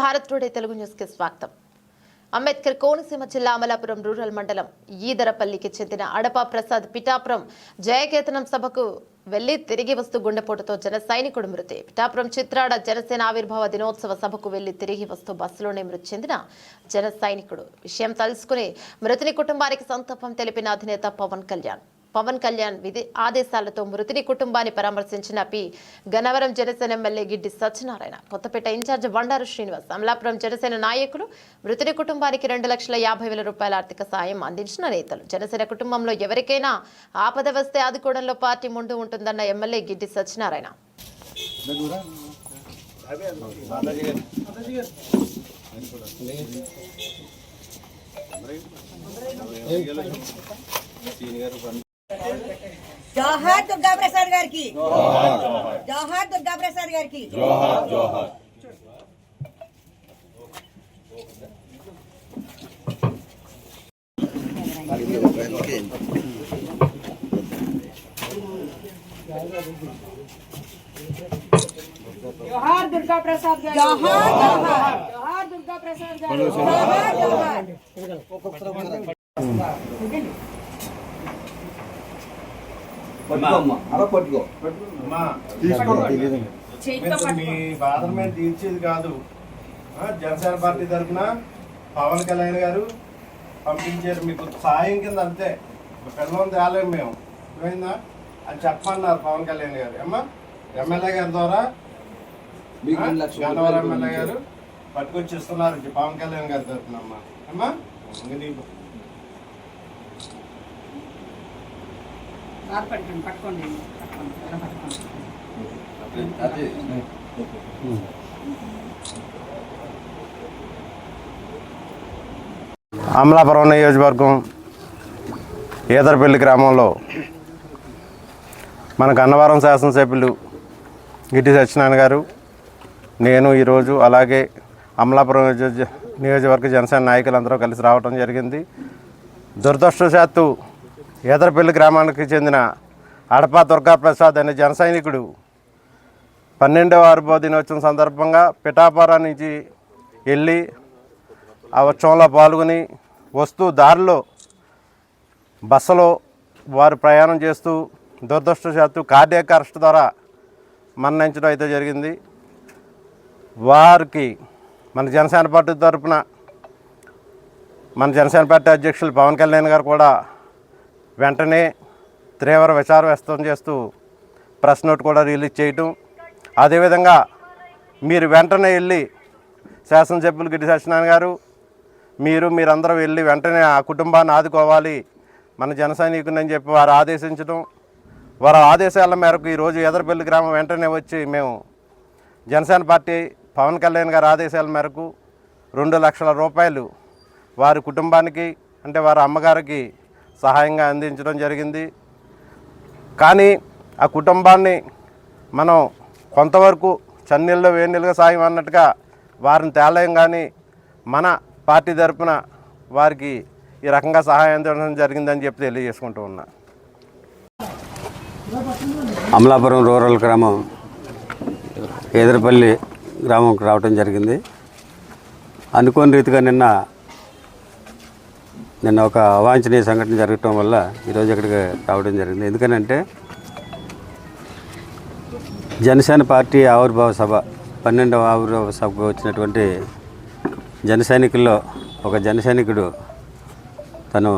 Bharat today Telugu న్యూస్కి స్వాగతం. అంబేద్కర్ కోనసీమ జిల్లా అమలాపురం రూరల్ మండలం ఈదరపల్లికి చెందిన అడపా ప్రసాద్ పిఠాపురం జయకేతనం సభకు వెళ్ళి తిరిగి వస్తూ గుండెపోటుతో జన సైనికుడు మృతి. పిఠాపురం చిత్రాడ జనసేన ఆవిర్భావ దినోత్సవ సభకు వెళ్ళి తిరిగి వస్తూ బస్సులోనే మృతి చెందిన జన సైనికుడు. విషయం తెలుసుకుని మృతిని కుటుంబానికి సంతాపం తెలిపిన అధినేత పవన్ కళ్యాణ్. పవన్ కళ్యాణ్ విధి ఆదేశాలతో మృతుని కుటుంబాన్ని పరామర్శించిన P. Gannavaram Janasena MLA Giddi Satyanarayana Kothapeta incharge Bandaru Srinivas Amalapuram Janasena నాయకులు మృతుని కుటుంబానికి రెండు లక్షల యాభై వేల రూపాయల ఆర్థిక సాయం అందించిన నేతలు. జనసేన కుటుంబంలో ఎవరికైనా ఆపద వస్తే ఆదుకోవడంలో పార్టీ ముందు ఉంటుందన్న ఎమ్మెల్యే గిడ్డి సత్యనారాయణ. జోహార్ దుర్గా ప్రసాద్ గారికి. జోహార్. దుర్గా ప్రసాద్ గారికి. జోహార్ దుర్గా ప్రసాద్ గారు. జోహార్ జోహార్. జోహార్ దుర్గా ప్రసాద్ గారు జోహార్ జోహార్. మీ మేము తీర్చేది కాదు. జనసేన పార్టీ తరఫున పవన్ కళ్యాణ్ గారు పంపించారు. మీకు సాయం కింద అంతే. పిల్లలు తేలేము మేము. ఏమైందా అని చెప్పమన్నారు పవన్ కళ్యాణ్ గారు. అమ్మా ఎమ్మెల్యే గారి ద్వారా. గన్నవరం ఎమ్మెల్యే గారు పట్టుకొచ్చి ఇస్తున్నారు పవన్ కళ్యాణ్ గారి తరఫున అమ్మా. అమ్మా పట్టుకోండి. అమలాపురం నియోజకవర్గం ఈదరపల్లి గ్రామంలో మనకు అన్నవరం శాసనసభ్యులు గిట్టి సత్యనారాయణ గారు నేను ఈరోజు అలాగే అమలాపురం నియోజ నియోజకవర్గ జనసేన నాయకులందరూ కలిసి రావడం జరిగింది. దురదృష్టవశాత్తు ఏదరపల్లి గ్రామానికి చెందిన అడపా దుర్గా ప్రసాద్ అనే జన సైనికుడు పన్నెండవ ఆరుబో దినోత్సవం సందర్భంగా పిఠాపురం నుంచి వెళ్ళి ఆ ఉత్సవంలో పాల్గొని వస్తూ దారిలో బస్సులో వారు ప్రయాణం చేస్తూ దురదృష్టశాత్తు కార్డియాక్ అరెస్ట్ ద్వారా మరణించడం అయితే జరిగింది. వారికి మన జనసేన పార్టీ తరఫున మన జనసేన పార్టీ అధ్యక్షులు పవన్ కళ్యాణ్ గారు కూడా వెంటనే తీవ్ర విచారం వ్యక్తం చేస్తూ ప్రెస్ నోట్ కూడా రిలీజ్ చేయటం. అదేవిధంగా మీరు వెంటనే వెళ్ళి శాసనసభ్యులు గిడ్డి సత్యనారాయణ గారు మీరు మీరందరూ వెళ్ళి వెంటనే ఆ కుటుంబాన్ని ఆదుకోవాలి మన జన సైనికుని అని చెప్పి వారు ఆదేశించడం వారి ఆదేశాల మేరకు ఈరోజు ఎదరపల్లి గ్రామం వెంటనే వచ్చి మేము జనసేన పార్టీ పవన్ కళ్యాణ్ గారి ఆదేశాల మేరకు రెండు లక్షల రూపాయలు వారి కుటుంబానికి అంటే వారి అమ్మగారికి సహాయంగా అందించడం జరిగింది. కానీ ఆ కుటుంబాన్ని మనం కొంతవరకు చన్నీళ్ళు వేణీళ్ళుగా సాయం అన్నట్టుగా వారిని తేలేం కానీ మన పార్టీ తరపున వారికి ఈ రకంగా సహాయం అందించడం జరిగిందని చెప్పి తెలియజేసుకుంటూ ఉన్నా. అమలాపురం రూరల్ గ్రామం ఎదురుపల్లి గ్రామంకి రావటం జరిగింది. అనుకోని రీతిగా నిన్న నిన్న ఒక అవాంఛనీయ సంఘటన జరగటం వల్ల ఈరోజు ఇక్కడికి రావడం జరిగింది. ఎందుకనంటే జనసేన పార్టీ ఆవిర్భావ సభ పన్నెండవ ఆవిర్భావ సభకు వచ్చినటువంటి జన సైనికుల్లో ఒక జన సైనికుడు తను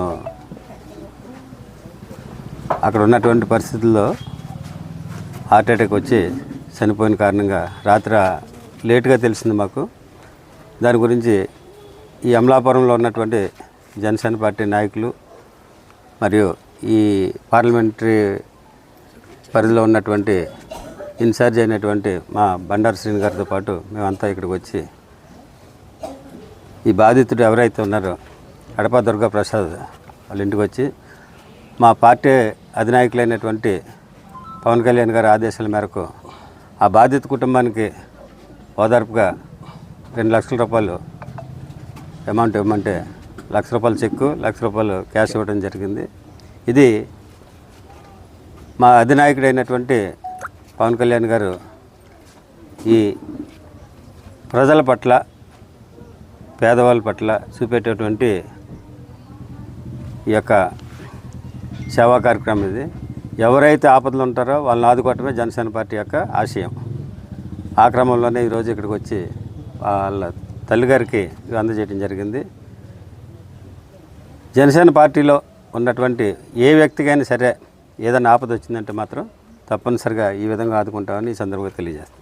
అక్కడ ఉన్నటువంటి పరిస్థితుల్లో హార్ట్ అటాక్ వచ్చి చనిపోయిన కారణంగా రాత్రి లేటుగా తెలిసింది మాకు. దాని గురించి ఈ అమలాపురంలో ఉన్నటువంటి జనసేన పార్టీ నాయకులు మరియు ఈ పార్లమెంటరీ పరిధిలో ఉన్నటువంటి ఇన్ఛార్జ్ అయినటువంటి మా బండారు శ్రీని గారితో పాటు మేమంతా ఇక్కడికి వచ్చి ఈ బాధితుడు ఎవరైతే ఉన్నారో అడపా దుర్గా ప్రసాద్ వాళ్ళ ఇంటికి వచ్చి మా పార్టీ అధినాయకులైనటువంటి పవన్ కళ్యాణ్ గారి ఆదేశాల మేరకు ఆ బాధిత కుటుంబానికి ఓదార్పుగా రెండు లక్షల రూపాయలు అమౌంట్ ఇవ్వమంటే లక్ష రూపాయలు చెక్కు లక్ష రూపాయలు క్యాష్ ఇవ్వడం జరిగింది. ఇది మా అధినాయకుడైనటువంటి పవన్ కళ్యాణ్ గారు ఈ ప్రజల పట్ల పేదవాళ్ళ పట్ల చూపేటటువంటి ఈ యొక్క సేవా కార్యక్రమం ఇది. ఎవరైతే ఆపదలు ఉంటారో వాళ్ళని ఆదుకోవటమే జనసేన పార్టీ యొక్క ఆశయం. ఆ క్రమంలోనే ఈరోజు ఇక్కడికి వచ్చి వాళ్ళ తల్లిగారికి ఇవి అందజేయడం జరిగింది. జనసేన పార్టీలో ఉన్నటువంటి ఏ వ్యక్తికైనా సరే ఏదైనా ఆపద వచ్చిందంటే మాత్రం తప్పనిసరిగా ఈ విధంగా ఆదుకుంటామని ఈ సందర్భంగా తెలియజేస్తాం.